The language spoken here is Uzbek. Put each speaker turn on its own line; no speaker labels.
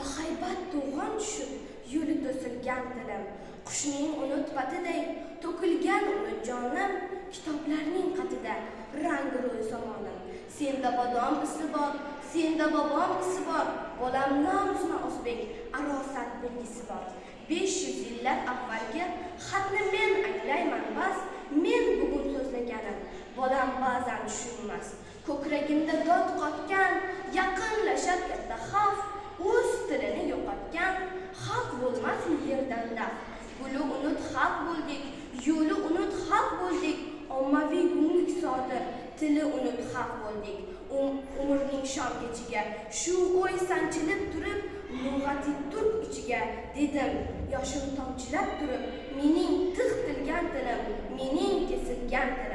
bahaybat to'g'on tushib yo'li to'silgan dilim qushning unutpatiday to'kilgan uni jonim kitoblarning qatida rang ro'y somonim senda bodom isi bor senda bobom isi bor bolam noruzma o'zbek arosat belgisi bor besh yuz yillar avvalgi xatni men anglayman bas men bugun so'zlaganim bolam ba'zan tushunmas ko'kragimda dod qotgan bo'lmasmi yerdan daf guli unut xalq bo'ldik yo'li unut xalq bo'ldik ommaviy gunglik sodir. Tili unut xalq bo'ldik um, umrning shom kechiga. Shu o'y sanchilib turib lug'ati turk ichiga dedim. Yoshim tomchilab turib mening tiq tilgan tilim mening kesilgan tilim.